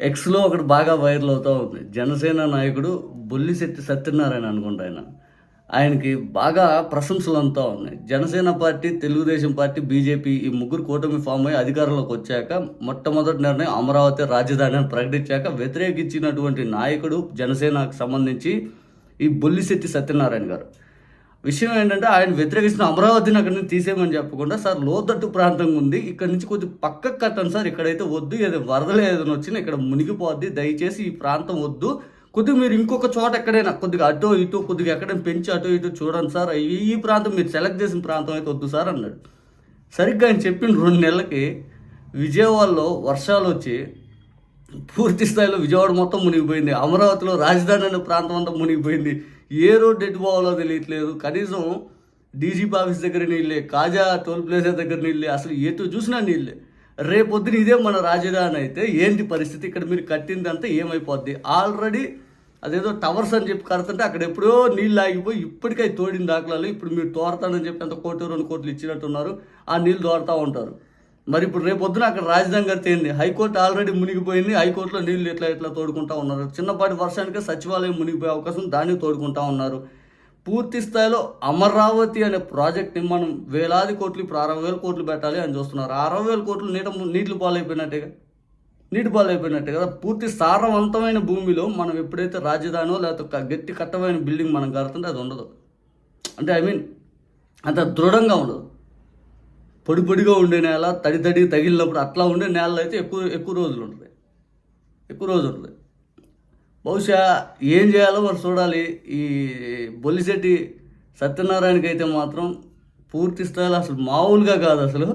ఎక్స్లో ఒకటి బాగా వైరల్ అవుతూ ఉంది జనసేన నాయకుడు బొల్లిశెట్టి సత్యనారాయణ అనుకుంటా ఆయన. ఆయనకి బాగా ప్రశంసలు అంతా ఉన్నాయి. Janasena party Telugu Desam party BJP ఈ ముగ్గురు కూటమి ఫామ్ అయ్యి అధికారంలోకి వచ్చాక మొట్టమొదటి నిర్ణయం అమరావతి రాజధాని అని ప్రకటించాక వ్యతిరేకించినటువంటి నాయకుడు జనసేనకు సంబంధించి ఈ బొల్లిశెట్టి సత్యనారాయణ గారు. విషయం ఏంటంటే ఆయన వ్యతిరేకించిన అమరావతిని అక్కడి నుంచి తీసేయమని చెప్పకుండా సార్ లోతట్టు ప్రాంతంగా ఉంది. ఇక్కడ నుంచి కొద్ది పక్కకు కట్టండి సార్. ఇక్కడైతే వద్దు ఏదో వరదలు ఏదైనా వచ్చినా ఇక్కడ మునిగిపోద్ది. దయచేసి ఈ ప్రాంతం వద్దు. కొద్దిగా మీరు ఇంకొక చోట ఎక్కడైనా కొద్దిగా అటో ఇటు కొద్దిగా ఎక్కడైనా పెంచి అటో ఇటు చూడండి సార్. ఈ ఈ ప్రాంతం మీరు సెలెక్ట్ చేసిన ప్రాంతం అయితే వద్దు సార్ అన్నాడు. సరిగ్గా ఆయన చెప్పిన రెండు నెలలకి విజయవాడలో వర్షాలు వచ్చి పూర్తి స్థాయిలో విజయవాడ మొత్తం మునిగిపోయింది. అమరావతిలో రాజధాని అనే ప్రాంతం అంతా మునిగిపోయింది. ఏ రోడ్డు ఎటు పోవాలో తెలియట్లేదు. కనీసం డీజీపీ ఆఫీస్ దగ్గర నీళ్ళే కాజా టోల్ ప్లేస్ దగ్గర నీళ్ళే అసలు ఎటు చూసినా నీళ్ళే. రేపొద్దున ఇదే మన రాజధాని అయితే ఏంటి పరిస్థితి? ఇక్కడ మీరు కట్టిందంతా ఏమైపోద్ది? ఆల్రెడీ అదేదో టవర్స్ అని చెప్పి కడుతుంటే అక్కడ ఎప్పుడో నీళ్ళు ఆగిపోయి ఇప్పటికై తోడిన దాఖలాలు. ఇప్పుడు మీరు తోడతానని చెప్పి అంత కోటి రెండు కోట్లు ఇచ్చినట్టున్నారు. ఆ నీళ్ళు తోడుతూ ఉంటారు. మరి ఇప్పుడు రేపు పొద్దున అక్కడ రాజధాని గారు హైకోర్టు ఆల్రెడీ మునిగిపోయింది. హైకోర్టులో నీళ్ళు ఎట్లా ఎట్లా తోడుకుంటా ఉన్నారు? చిన్నపాటి వర్షానికి సచివాలయం మునిగిపోయే అవకాశం దాన్ని తోడుకుంటా ఉన్నారు. పూర్తి స్థాయిలో అమరావతి అనే ప్రాజెక్ట్ని మనం వేలాది కోట్లు ఇప్పుడు అరవై వేల కోట్లు పెట్టాలి అని చూస్తున్నారు. అరవై వేల కోట్లు నీట నీటిలు పాలైపోయినట్టుగా నీటి పాలైపోయినట్టే కదా? పూర్తి సారవంతమైన భూమిలో మనం ఎప్పుడైతే రాజధానో లేకపోతే గట్టి కట్టమైన బిల్డింగ్ మనం కడుతుంటే అది ఉండదు. అంటే ఐ మీన్ అంత దృఢంగా ఉండదు. పొడి పొడిగా ఉండే నేల తడి తడి తగిలినప్పుడు అట్లా ఉండే నేలలు అయితే ఎక్కువ ఎక్కువ రోజులు ఉంటుంది. ఎక్కువ రోజులు ఉంటుంది. బహుశా ఏం చేయాలో మరి చూడాలి. ఈ బొల్లిశెట్టి సత్యనారాయణకి అయితే మాత్రం పూర్తి స్థాయిలో అసలు మామూలుగా కాదు అసలు.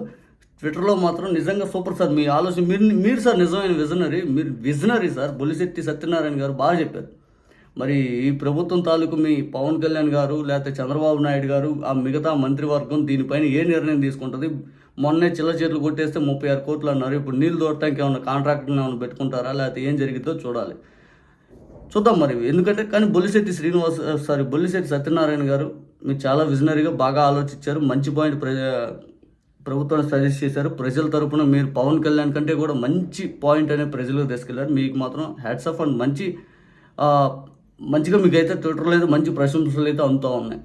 ట్విట్టర్లో మాత్రం నిజంగా సూపర్ సార్. మీ ఆలోచన మీరు మీరు సార్ నిజమైన విజనరీ మీరు విజనరీ సార్. బొల్లిశెట్టి సత్యనారాయణ గారు బాగా చెప్పారు. మరి ఈ ప్రభుత్వం తాలూకు మీ పవన్ కళ్యాణ్ గారు లేకపోతే చంద్రబాబు నాయుడు గారు ఆ మిగతా మంత్రివర్గం దీనిపైన ఏ నిర్ణయం తీసుకుంటుంది? మొన్నే చిల్ల చేతులు కొట్టేస్తే ముప్పై ఆరు కోట్లు అన్నారు. ఇప్పుడు నీళ్ళు దొరకడానికి ఏమైనా కాంట్రాక్ట్ ఏమైనా పెట్టుకుంటారా? లేకపోతే ఏం జరిగిద్దో చూడాలి. చూద్దాం మరి. ఎందుకంటే కానీ బొల్లిశెట్టి శ్రీనివాస్ సారీ బొల్లిశెట్టి సత్యనారాయణ గారు మీరు చాలా విజనరీగా బాగా ఆలోచించారు. మంచి పాయింట్ ప్రజ ప్రభుత్వాన్ని సజెస్ట్ చేశారు. ప్రజల తరపున మీరు పవన్ కళ్యాణ్ కంటే కూడా మంచి పాయింట్ అనే ప్రజలకు తీసుకెళ్ళారు. మీకు మాత్రం హ్యాట్స్ ఆఫ్ అండ్ మంచి మంచిగా మీకు అయితే ట్విట్టర్లో అయితే మంచి ప్రశంసలు అయితే అందుతూ ఉన్నాయి.